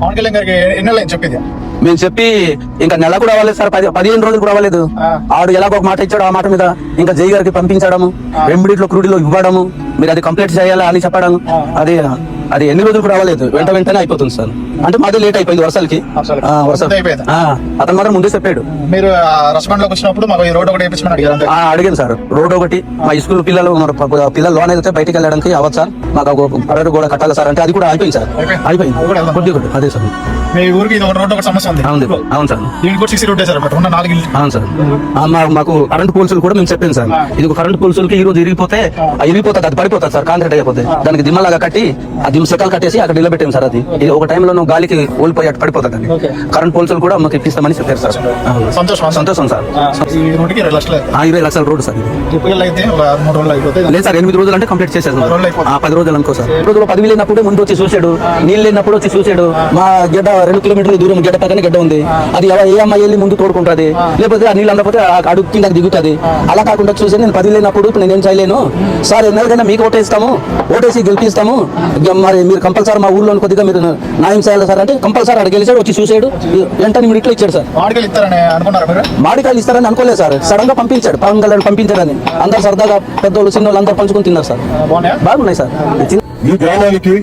పవన్ కళ్యాణ్ గారికి చెప్పింది? మేము చెప్పి ఇంకా నెల కూడా అవ్వలేదు సార్ పది పదిహేను రోజులు కూడా అవ్వలేదు. ఆడు ఎలాగో ఒక మాట ఇచ్చాడు ఆ మాట మీద. ఇంకా జై గారికి పంపించడము వెంబడిట్లో క్రూడిలో ఇవ్వడము మీరు అది కంప్లీట్ చేయాలా అని చెప్పడం. అది అది ఎన్ని రోజులు కూడా అవ్వలేదు. వెంట వెంటనే అయిపోతుంది సార్. అంటే మాది లేట్ అయిపోయింది వర్షాలకి. వర్షాలు. అయిపోయిందా? అతను మాత్రం ముందే చెప్పాడు. మీరు వచ్చినప్పుడు మాకు ఈ రోడ్ ఒకటి వేయించమని అడిగాను సార్. రోడ్ ఒకటి మా స్కూల్ పిల్లలు పిల్లలు లోన్ అయితే బయటికి వెళ్ళడానికి అవ్వదు సార్ మాకు ఒక పర్యటన కూడా కట్టాలి సార్? అంటే అది కూడా అయిపోయింది సార్. అయిపోయింది. కొద్ది కొద్ది అదే సార్. మీ ఊరికి ఇది ఒక రోడ్ ఒకటి సమస్య ఉంది. అవును అవును సార్. దీనికి కూడా సిక్స్ రోడ్ అన్నమాట. ఉన్న నాలుగు అవును సార్. మాకు కరెంట్ పోల్స్ కూడా మేము చెప్పాను సార్. ఇది కరెంట్ పోల్స్ ఈ రోజు ఇరిగిపోతే ఇరిగిపోతుంది అది పడిపోతుంది సార్. కాంక్రీట్ అయిపోతే. దానికి దిమ్మలాగా కట్టి ఆ దిమ్మ సెకాలు కట్టేసి అక్కడ నిలబెట్టాం సార్ అది. ఇది ఒక టైంలో గాలికి ఓల్పోయి అటు Okay. కరెంట్ పోల్స్ కూడా మాకు ఇప్పిస్తామని చెప్పారు సార్. సంతోషం సంతోషం. సార్. ఇరవై లక్షలు రోడ్ సార్ లేదు సార్ ఎనిమిది రోజులు అంటే కంప్లీట్ చేసేసాం పది రోజులు అనుకో సార్. రోజులు. పది లేనప్పుడు ముందు వచ్చి చూసాడు నీళ్ళు లేనప్పుడు వచ్చి చూసాడు మా గడ్డ రెండు కిలోమీటర్ల దూరం గడ్డ పక్కనే గడ్డ ఉంది. అది ఏ అమ్మాయి వెళ్ళి ముందు తోడుకుంటది? లేకపోతే ఆ నీళ్ళు అందకపోతే ఆ అడుగు కిందకి దిగుతుంది. అలా కాకుండా చూసి నేను పది లేనప్పుడు నేనేం చేయలేను. సార్ ఎన్నైనా మీకు ఓటేస్తాము ఓటేసి గెలిపిస్తాము. మరి మీరు కంపల్సరీ మా ఊర్లో కొద్దిగా మీరు న్యాయం చేయాలి సార్ అంటే కంపల్సరీ అక్కడ గెలిచాడు వచ్చి చూసాడు. వెంటనే మీరు ఇట్లా ఇచ్చాడు సార్. వాడికి ఇస్తారని అనుకోలేదు సార్. సడన్గా పంపించాడు. పవన్ కళ్యాణ్ పంపించాడని. అందరు సరదాగా పెద్దోళ్ళు చిన్నోళ్ళు అందరు పంచుకుని తిన్నారు సార్. బాగున్నాయా? సార్. ఈ గ్రామానికి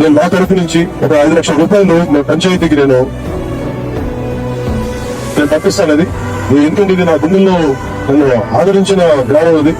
నేను నా తరఫు నుంచి ఒక ఐదు లక్షల రూపాయలు నా పంచాయతీకి నేను నేను తప్పిస్తాను అది ఎందుకంటే ఇది నా గుండెల్లో నన్ను ఆదరించిన గ్రామం అది.